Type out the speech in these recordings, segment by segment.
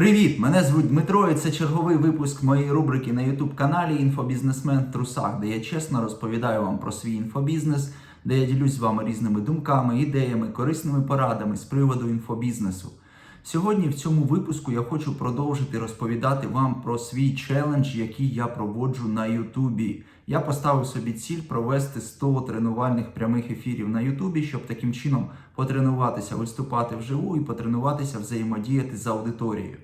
Привіт! Мене звуть Дмитро, і це черговий випуск моєї рубрики на YouTube каналі Інфобізнесмен трусах, де я чесно розповідаю вам про свій інфобізнес, де я ділюсь з вами різними думками, ідеями, корисними порадами з приводу інфобізнесу. Сьогодні в цьому випуску я хочу продовжити розповідати вам про свій челендж, який я проводжу на Ютубі. Я поставив собі ціль провести 100 тренувальних прямих ефірів на Ютубі, щоб таким чином потренуватися виступати вживу і потренуватися взаємодіяти з аудиторією.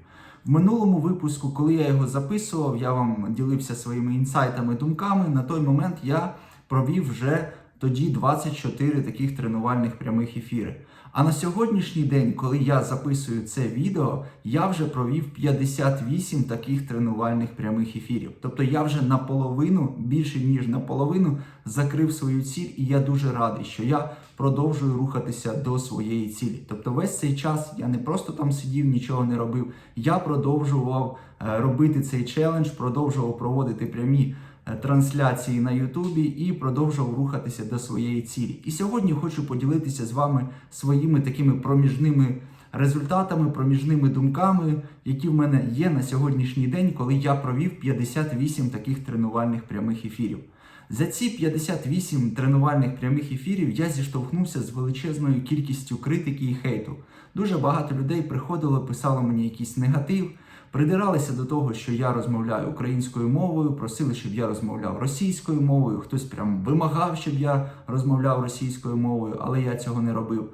В минулому випуску, коли я його записував, я вам ділився своїми інсайтами, думками. На той момент я провів вже тоді 24 таких тренувальних прямих ефіри. А на сьогоднішній день, коли я записую це відео, я вже провів 58 таких тренувальних прямих ефірів. Тобто я вже наполовину, більше ніж наполовину, закрив свою ціль, і я дуже радий, що я продовжую рухатися до своєї цілі. Тобто, весь цей час я не просто там сидів, нічого не робив. Я продовжував е, робити цей челендж, продовжував проводити прямі трансляції на Ютубі і продовжував рухатися до своєї цілі. І сьогодні хочу поділитися з вами своїми такими проміжними результатами, проміжними думками, які в мене є на сьогоднішній день, коли я провів 58 таких тренувальних прямих ефірів. За ці 58 тренувальних прямих ефірів я зіштовхнувся з величезною кількістю критики і хейту. Дуже багато людей приходило, писало мені якийсь негатив, придиралися до того, що я розмовляю українською мовою, просили, щоб я розмовляв російською мовою. Хтось прям вимагав, щоб я розмовляв російською мовою, але я цього не робив.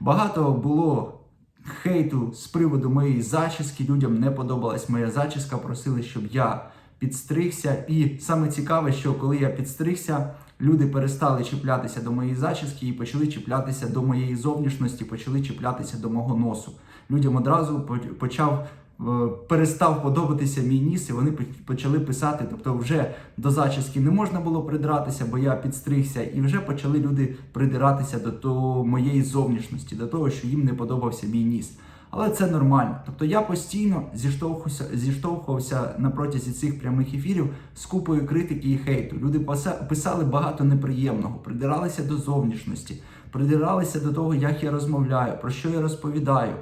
Багато було хейту з приводу моєї зачіски. Людям не подобалась моя зачіска, просили, щоб я підстригся. І саме цікаве, що коли я підстригся, люди перестали чіплятися до моєї зачіски і почали чіплятися до моєї зовнішності, почали чіплятися до мого носу. Людям одразу почав. Е, Перестав подобатися мій ніс, і вони почали писати. Тобто, вже до зачіски не можна було придиратися, бо я підстригся, і вже почали люди придиратися до того моєї зовнішності, до того, що їм не подобався мій ніс. Але це нормально. Тобто я постійно зіштовхувався, зіштовхувався на протязі цих прямих ефірів з купою критики і хейту. Люди писали багато неприємного, придиралися до зовнішності, придиралися до того, як я розмовляю, про що я розповідаю.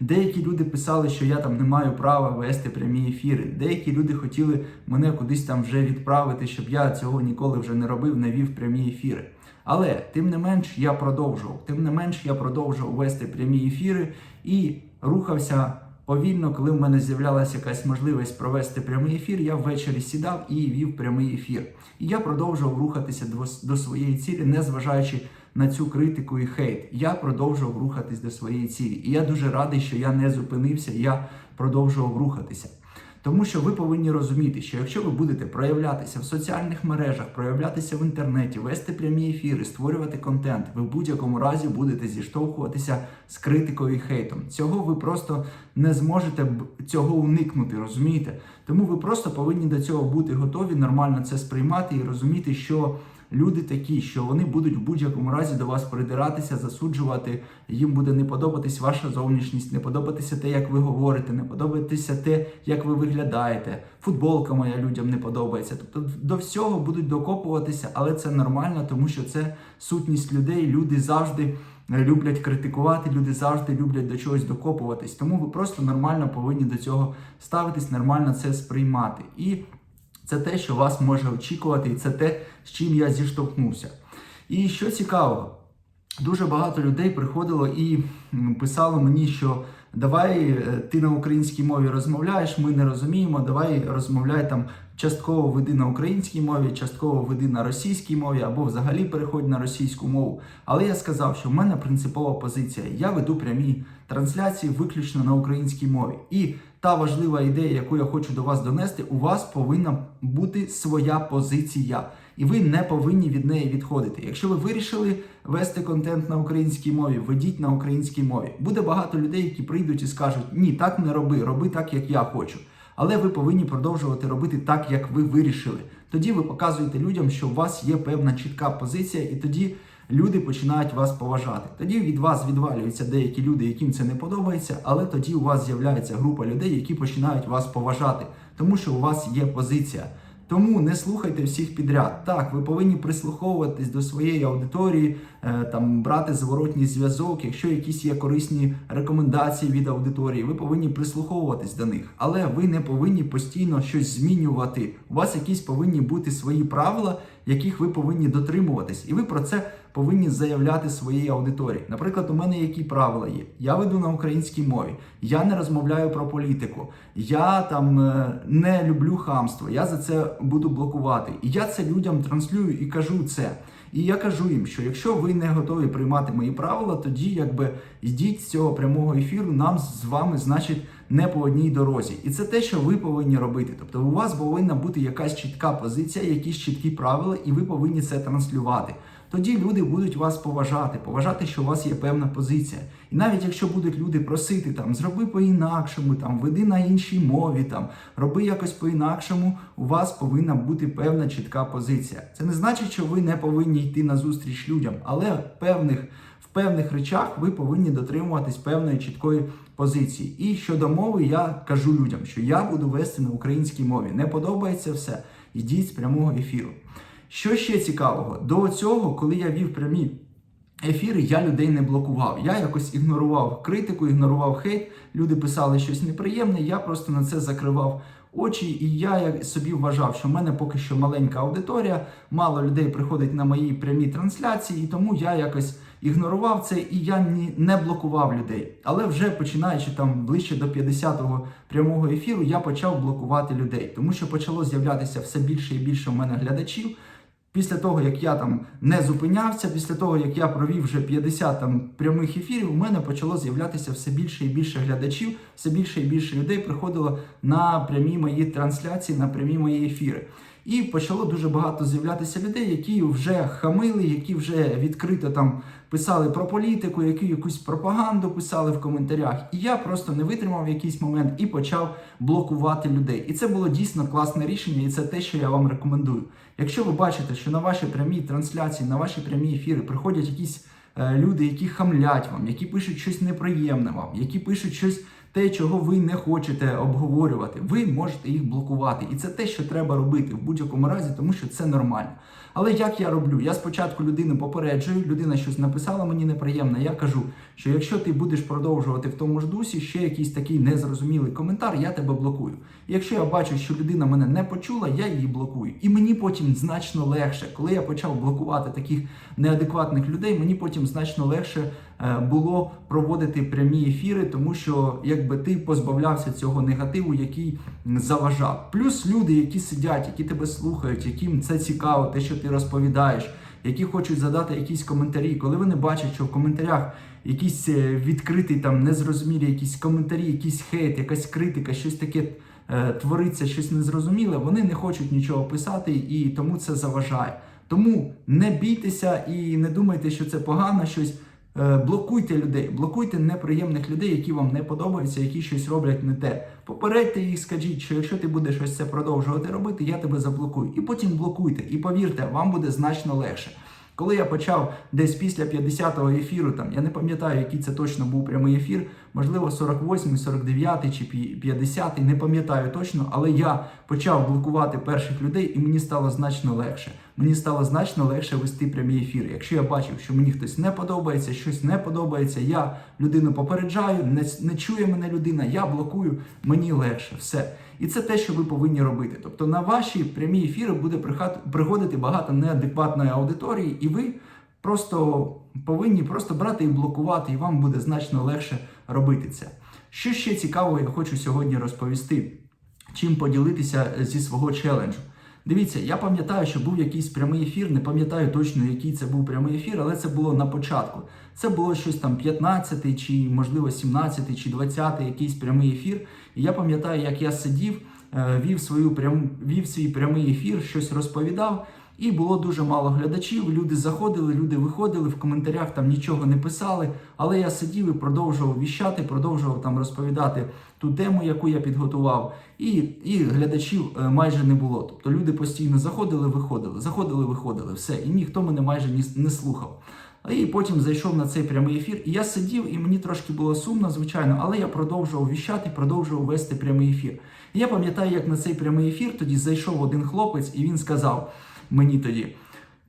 Деякі люди писали, що я там не маю права вести прямі ефіри. Деякі люди хотіли мене кудись там вже відправити, щоб я цього ніколи вже не робив, не вів прямі ефіри. Але тим не менш я продовжував. Тим не менш я продовжував вести прямі ефіри і рухався повільно, коли в мене з'являлася якась можливість провести прямий ефір. Я ввечері сідав і вів прямий ефір. І я продовжував рухатися до, своєї цілі, незважаючи на цю критику і хейт. Я продовжував рухатись до своєї цілі. І я дуже радий, що я не зупинився, я продовжував рухатися. Тому що ви повинні розуміти, що якщо ви будете проявлятися в соціальних мережах, проявлятися в інтернеті, вести прямі ефіри, створювати контент, ви в будь-якому разі будете зіштовхуватися з критикою і хейтом. Цього ви просто не зможете цього уникнути, розумієте? Тому ви просто повинні до цього бути готові, нормально це сприймати і розуміти, що люди такі, що вони будуть в будь-якому разі до вас придиратися, засуджувати. Їм буде не подобатись ваша зовнішність, не подобатися те, як ви говорите, не подобатися те, як ви виглядаєте. Футболка моя людям не подобається. Тобто до всього будуть докопуватися, але це нормально, тому що це сутність людей. Люди завжди е, люблять критикувати, люди завжди люблять до чогось докопуватись. Тому ви просто нормально повинні до цього ставитись, нормально це сприймати. І це те, що вас може очікувати, і це те, з чим я зіштовхнувся. І що цікаво, дуже багато людей приходило і писало мені, що давай е, ти на українській мові розмовляєш, ми не розуміємо, давай розмовляй там частково веди на українській мові, частково веди на російській мові, або взагалі переходь на російську мову. Але я сказав, що в мене принципова позиція. Я веду прямі трансляції виключно на українській мові. І та важлива ідея, яку я хочу до вас донести, у вас повинна бути своя позиція, і ви не повинні від неї відходити. Якщо ви вирішили вести контент на українській мові, ведіть на українській мові. Буде багато людей, які прийдуть і скажуть: ні, так не роби, роби так, як я хочу. Але ви повинні продовжувати робити так, як ви вирішили. Тоді ви показуєте людям, що у вас є певна чітка позиція, і тоді люди починають вас поважати. Тоді від вас відвалюються деякі люди, яким це не подобається, але тоді у вас з'являється група людей, які починають вас поважати, тому що у вас є позиція. Тому не слухайте всіх підряд. Так, ви повинні прислуховуватись до своєї аудиторії, е, там брати зворотній зв'язок. Якщо якісь є корисні рекомендації від аудиторії, ви повинні прислуховуватись до них. Але ви не повинні постійно щось змінювати. У вас якісь повинні бути свої правила, яких ви повинні дотримуватись, і ви про це повинні заявляти своїй аудиторії. Наприклад, у мене які правила є? Я веду на українській мові, я не розмовляю про політику, я там е, не люблю хамство. Я за це буду блокувати. І я це людям транслюю і кажу це. І я кажу їм, що якщо ви не готові приймати мої правила, тоді якби йдіть з цього прямого ефіру. Нам з вами, значить, не по одній дорозі. І це те, що ви повинні робити. Тобто, у вас повинна бути якась чітка позиція, якісь чіткі правила, і ви повинні це транслювати. Тоді люди будуть вас поважати, поважати, що у вас є певна позиція. І навіть якщо будуть люди просити там зроби по-інакшому, там веди на іншій мові, там роби якось по-інакшому, у вас повинна бути певна чітка позиція. Це не значить, що ви не повинні йти на зустріч людям, але певних. В певних речах ви повинні дотримуватись певної чіткої позиції. І щодо мови, я кажу людям, що я буду вести на українській мові. Не подобається все, йдіть з прямого ефіру. Що ще цікавого? До цього, коли я вів прямі ефіри, я людей не блокував. Я якось ігнорував критику, ігнорував хейт. Люди писали щось неприємне. Я просто на це закривав очі, і я собі вважав, що в мене поки що маленька аудиторія, мало людей приходить на мої прямі трансляції, і тому я якось ігнорував це і я не блокував людей. Але вже починаючи там ближче до 50-го прямого ефіру, я почав блокувати людей, тому що почало з'являтися все більше і більше в мене глядачів. Після того, як я там не зупинявся, після того, як я провів вже 50 там прямих ефірів, у мене почало з'являтися все більше і більше глядачів, все більше і більше людей приходило на прямі мої трансляції, на прямі мої ефіри. І почало дуже багато з'являтися людей, які вже хамили, які вже відкрито там писали про політику, які якусь пропаганду писали в коментарях. І я просто не витримав якийсь момент і почав блокувати людей. І це було дійсно класне рішення, і це те, що я вам рекомендую. Якщо ви бачите, що на ваші прямі трансляції, на ваші прямі ефіри приходять якісь е, люди, які хамлять вам, які пишуть щось неприємне вам, які пишуть щось. Те, чого ви не хочете обговорювати, ви можете їх блокувати. І це те, що треба робити в будь-якому разі, тому що це нормально. Але як я роблю? Я спочатку людину попереджую, людина щось написала мені неприємне. Я кажу, що якщо ти будеш продовжувати в тому ж дусі, ще якийсь такий незрозумілий коментар, я тебе блокую. І якщо я бачу, що людина мене не почула, я її блокую. І мені потім значно легше, коли я почав блокувати таких неадекватних людей, мені потім значно легше було проводити прямі ефіри, тому що якби ти позбавлявся цього негативу, який заважав. Плюс люди, які сидять, які тебе слухають, яким це цікаво, те, що ти розповідаєш, які хочуть задати якісь коментарі. Коли вони бачать, що в коментарях якісь е, відкриті там незрозумілі, якісь коментарі, якийсь хейт, якась критика, щось таке. е, Твориться щось незрозуміле, вони не хочуть нічого писати, і тому це заважає. Тому не бійтеся і не думайте, що це погано щось. Е, Блокуйте людей, блокуйте неприємних людей, які вам не подобаються, які щось роблять не те. Попередьте їх, скажіть, що якщо ти будеш ось це продовжувати робити, я тебе заблокую. І потім блокуйте. І повірте, вам буде значно легше. Коли я почав десь після 50-го ефіру, там я не пам'ятаю, який це точно був прямий ефір, можливо, 48-й, 49-й чи 50-й, не пам'ятаю точно, але я почав блокувати перших людей, і мені стало значно легше. Мені стало значно легше вести прямі ефіри. Якщо я бачив, що мені хтось не подобається, щось не подобається, я людину попереджаю, не, не чує мене людина, я блокую, мені легше. Все. І це те, що ви повинні робити. Тобто на ваші прямі ефіри буде приходити багато неадекватної аудиторії, і ви просто повинні просто брати і блокувати, і вам буде значно легше робити це. Що ще цікавого я хочу сьогодні розповісти, чим поділитися зі свого челенджу. Дивіться, я пам'ятаю, що був якийсь прямий ефір, не пам'ятаю точно, який це був прямий ефір, але це було на початку. Це було щось там 15-й, чи можливо 17-й, чи 20-й якийсь прямий ефір. І я пам'ятаю, як я сидів, е, вів свою прям, вів свій прямий ефір, щось розповідав. І було дуже мало глядачів. Люди заходили, люди виходили в коментарях, там нічого не писали. Але я сидів і продовжував віщати, продовжував там розповідати ту тему, яку я підготував. І, і глядачів е, майже не було. Тобто люди постійно заходили, виходили, заходили, виходили, все. І ніхто мене майже ні- не слухав. І потім зайшов на цей прямий ефір. І я сидів, і мені трошки було сумно, звичайно, але я продовжував віщати, продовжував вести прямий ефір. І я пам'ятаю, як на цей прямий ефір тоді зайшов один хлопець, і він сказав мені тоді.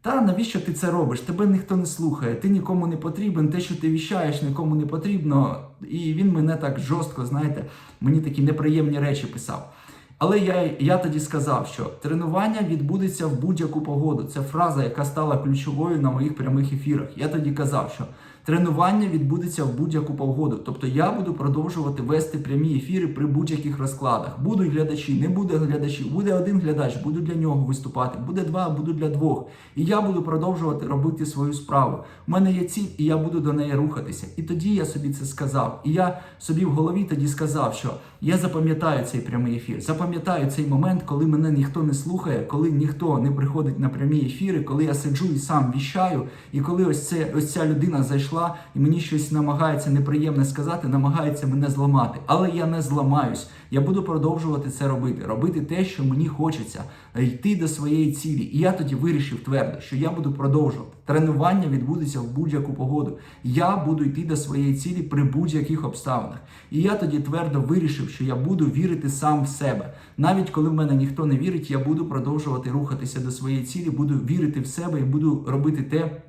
Та навіщо ти це робиш? Тебе ніхто не слухає, ти нікому не потрібен, те, що ти віщаєш, нікому не потрібно. І він мене так жорстко, знаєте, мені такі неприємні речі писав. Але я, я тоді сказав, що тренування відбудеться в будь-яку погоду. Це фраза, яка стала ключовою на моїх прямих ефірах. Я тоді казав, що тренування відбудеться в будь-яку погоду. Тобто я буду продовжувати вести прямі ефіри при будь-яких розкладах. Будуть глядачі, не буде глядачів, буде один глядач, буду для нього виступати, буде два, буду для двох. І я буду продовжувати робити свою справу. У мене є ціль, і я буду до неї рухатися. І тоді я собі це сказав. І я собі в голові тоді сказав, що я запам'ятаю цей прямий ефір, запам'ятаю цей момент, коли мене ніхто не слухає, коли ніхто не приходить на прямі ефіри, коли я сиджу і сам віщаю, і коли ось це ось ця людина зайшла і мені щось намагається неприємне сказати, намагається мене зламати. Але я не зламаюсь. Я буду продовжувати це робити, робити те, що мені хочеться, йти до своєї цілі. І я тоді вирішив твердо, що я буду продовжувати. Тренування відбудеться в будь-яку погоду. Я буду йти до своєї цілі при будь-яких обставинах. І я тоді твердо вирішив, що я буду вірити сам в себе. Навіть коли в мене ніхто не вірить, я буду продовжувати рухатися до своєї цілі, буду вірити в себе і буду робити те.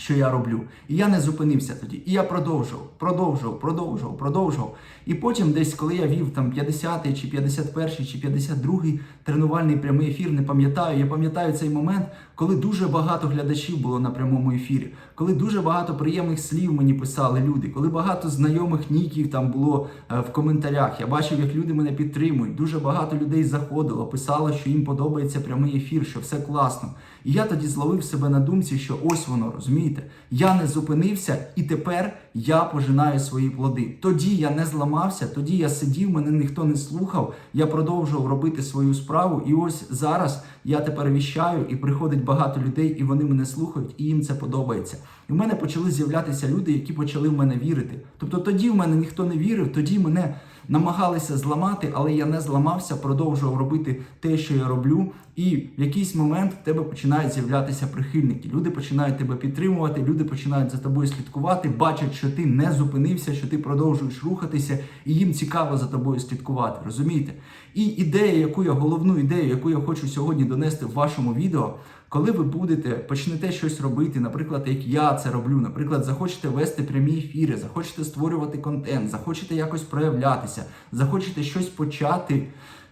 Що я роблю, і я не зупинився тоді. І я продовжував, продовжував, продовжував, продовжував. І потім, десь, коли я вів там 50-й, чи 51-й, чи 52-й тренувальний прямий ефір, не пам'ятаю. Я пам'ятаю цей момент, коли дуже багато глядачів було на прямому ефірі, коли дуже багато приємних слів мені писали люди, коли багато знайомих ніків там було е, в коментарях. Я бачив, як люди мене підтримують. Дуже багато людей заходило, писало, що їм подобається прямий ефір, що все класно. І я тоді зловив себе на думці, що ось воно, розумієте? Я не зупинився, і тепер я пожинаю свої плоди. Тоді я не зламався, тоді я сидів, мене ніхто не слухав. Я продовжував робити свою справу. І ось зараз я тепер віщаю, і приходить багато людей, і вони мене слухають, і їм це подобається. І в мене почали з'являтися люди, які почали в мене вірити. Тобто тоді в мене ніхто не вірив, тоді мене намагалися зламати, але я не зламався, продовжував робити те, що я роблю. І в якийсь момент в тебе починають з'являтися прихильники. Люди починають тебе підтримувати, люди починають за тобою слідкувати, бачать, що ти не зупинився, що ти продовжуєш рухатися, і їм цікаво за тобою слідкувати. Розумієте? І ідея, яку я головну ідею, яку я хочу сьогодні донести в вашому відео. Коли ви будете почнете щось робити, наприклад, як я це роблю, наприклад, захочете вести прямі ефіри, захочете створювати контент, захочете якось проявлятися, захочете щось почати.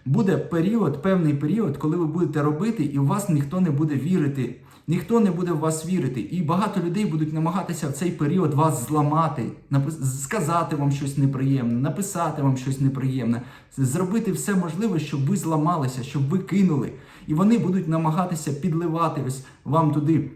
Буде період, певний період, коли ви будете робити, і у вас ніхто не буде вірити. Ніхто не буде в вас вірити, і багато людей будуть намагатися в цей період вас зламати, сказати вам щось неприємне, написати вам щось неприємне, зробити все можливе, щоб ви зламалися, щоб ви кинули. І вони будуть намагатися підливати ось вам туди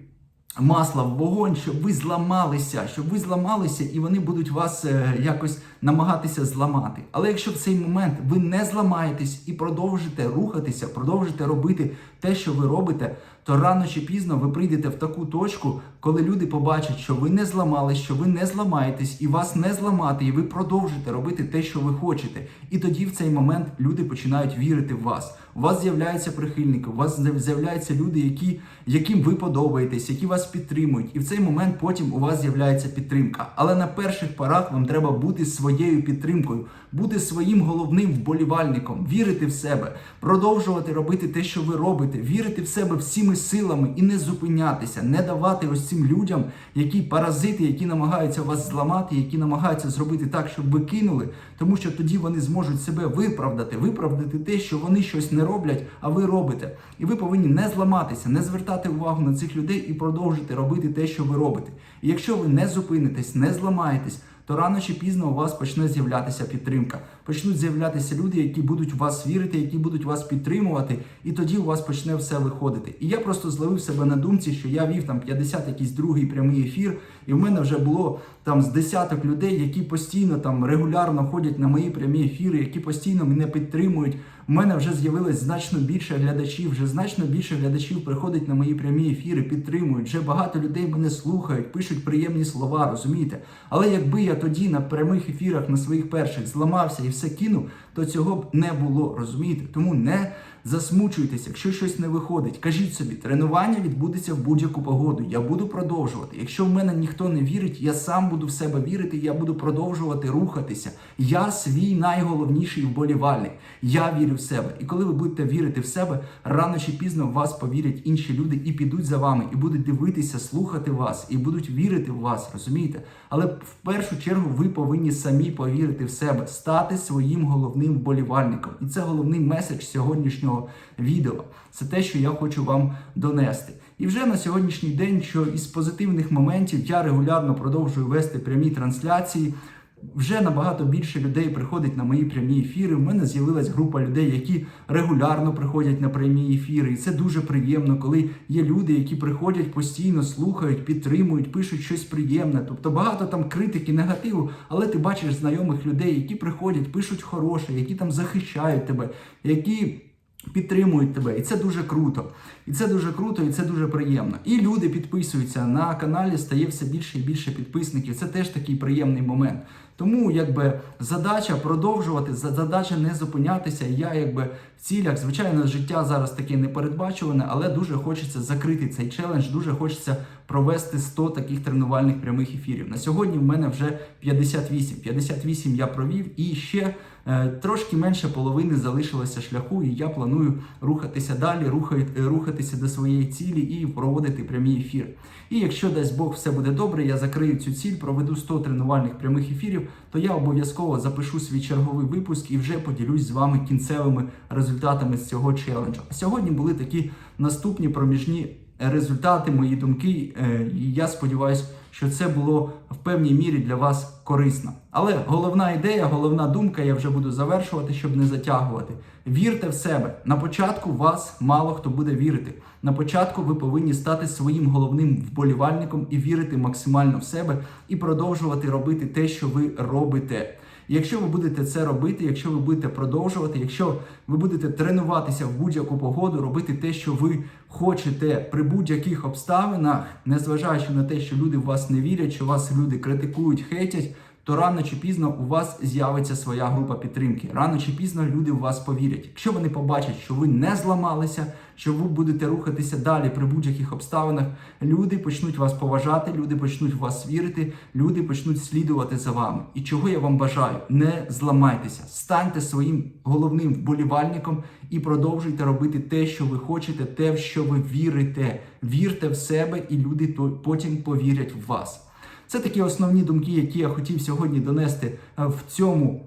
масла в вогонь, щоб ви зламалися, щоб ви зламалися, і вони будуть вас е, якось намагатися зламати. Але якщо в цей момент ви не зламаєтесь і продовжите рухатися, продовжите робити те, що ви робите, то рано чи пізно ви прийдете в таку точку, коли люди побачать, що ви не зламались, що ви не зламаєтесь, і вас не зламати, і ви продовжите робити те, що ви хочете. І тоді в цей момент люди починають вірити в вас. У вас з'являються прихильники, у вас з'являються люди, які, яким ви подобаєтесь, які вас підтримують. І в цей момент потім у вас з'являється підтримка. Але на перших порах вам треба бути своєю підтримкою, бути своїм головним вболівальником, вірити в себе, продовжувати робити те, що ви робите, вірити в себе всіми силами і не зупинятися, не давати ось цим людям, які паразити, які намагаються вас зламати, які намагаються зробити так, щоб ви кинули, тому що тоді вони зможуть себе виправдати, виправдати те, що вони щось не роблять, а ви робите. І ви повинні не зламатися, не звертати увагу на цих людей і продовжити робити те, що ви робите. І якщо ви не зупинитесь, не зламаєтесь, то рано чи пізно у вас почне з'являтися підтримка. Почнуть з'являтися люди, які будуть в вас вірити, які будуть вас підтримувати, і тоді у вас почне все виходити. І я просто зловив себе на думці, що я вів там 50 якийсь другий прямий ефір, і в мене вже було там з десяток людей, які постійно там регулярно ходять на мої прямі ефіри, які постійно мене підтримують. У мене вже з'явилось значно більше глядачів, вже значно більше глядачів приходить на мої прямі ефіри, підтримують. Вже багато людей мене слухають, пишуть приємні слова, розумієте? Але якби я тоді на прямих ефірах на своїх перших зламався і все кину, то цього б не було. Розумієте? Тому не засмучуйтесь, якщо щось не виходить. Кажіть собі, тренування відбудеться в будь-яку погоду. Я буду продовжувати. Якщо в мене ніхто не вірить, я сам буду в себе вірити. Я буду продовжувати рухатися. Я свій найголовніший вболівальник. Я вірю в себе. І коли ви будете вірити в себе, рано чи пізно в вас повірять інші люди і підуть за вами, і будуть дивитися, слухати вас, і будуть вірити в вас. Розумієте? Але в першу чергу ви повинні самі повірити в себе, стати своїм головним вболівальником. І це головний меседж сьогоднішнього відео. Це те, що я хочу вам донести. І вже на сьогоднішній день, що із позитивних моментів я регулярно продовжую вести прямі трансляції. Вже набагато більше людей приходить на мої прямі ефіри. У мене з'явилась група людей, які регулярно приходять на прямі ефіри. І це дуже приємно, коли є люди, які приходять постійно, слухають, підтримують, пишуть щось приємне. Тобто багато там критики, негативу, але ти бачиш знайомих людей, які приходять, пишуть хороше, які там захищають тебе, які. Підтримують тебе, і це дуже круто. І це дуже круто, і це дуже приємно. І люди підписуються на каналі, стає все більше і більше підписників. Це теж такий приємний момент. Тому якби задача продовжувати, задача не зупинятися. Я якби в цілях, звичайно, життя зараз таке непередбачуване, але дуже хочеться закрити цей челендж. Дуже хочеться провести 100 таких тренувальних прямих ефірів. На сьогодні в мене вже 58. 58 я провів і ще е, трошки менше половини залишилося шляху, і я планую рухатися далі, рухати, рухатися до своєї цілі і проводити прямі ефіри. І якщо дасть Бог все буде добре, я закрию цю ціль, проведу 100 тренувальних прямих ефірів, то я обов'язково запишу свій черговий випуск і вже поділюсь з вами кінцевими результатами з цього челенджу. А сьогодні були такі наступні проміжні результати, мої думки. е, І я сподіваюся, що це було в певній мірі для вас корисно. Але головна ідея, головна думка, я вже буду завершувати, щоб не затягувати. Вірте в себе. На початку вас мало хто буде вірити. На початку ви повинні стати своїм головним вболівальником і вірити максимально в себе і продовжувати робити те, що ви робите. Якщо ви будете це робити, якщо ви будете продовжувати, якщо ви будете тренуватися в будь-яку погоду, робити те, що ви хочете при будь-яких обставинах, незважаючи на те, що люди в вас не вірять, що вас люди критикують, хейтять, то рано чи пізно у вас з'явиться своя група підтримки. Рано чи пізно люди в вас повірять. Якщо вони побачать, що ви не зламалися, що ви будете рухатися далі при будь-яких обставинах, люди почнуть вас поважати, люди почнуть в вас вірити, люди почнуть слідувати за вами. І чого я вам бажаю? Не зламайтеся, станьте своїм головним вболівальником і продовжуйте робити те, що ви хочете, те, в що ви вірите. Вірте в себе, і люди потім повірять в вас. Це такі основні думки, які я хотів сьогодні донести е, в цьому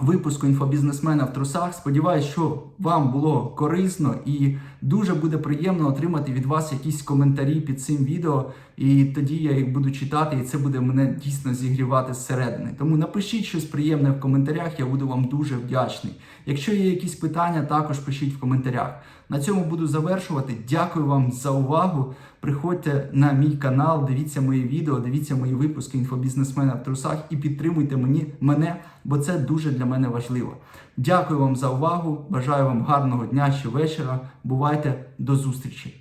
випуску інфобізнесмена в трусах. Сподіваюсь, що вам було корисно і дуже буде приємно отримати від вас якісь коментарі під цим відео. І тоді я їх буду читати, і це буде мене дійсно зігрівати зсередини. Тому напишіть щось приємне в коментарях, я буду вам дуже вдячний. Якщо є якісь питання, також пишіть в коментарях. На цьому буду завершувати. Дякую вам за увагу. Приходьте на мій канал, дивіться мої відео, дивіться мої випуски інфобізнесмена в трусах і підтримуйте мені, мене, бо це дуже для мене важливо. Дякую вам за увагу. Бажаю вам гарного дня чи вечора. Бувайте до зустрічі!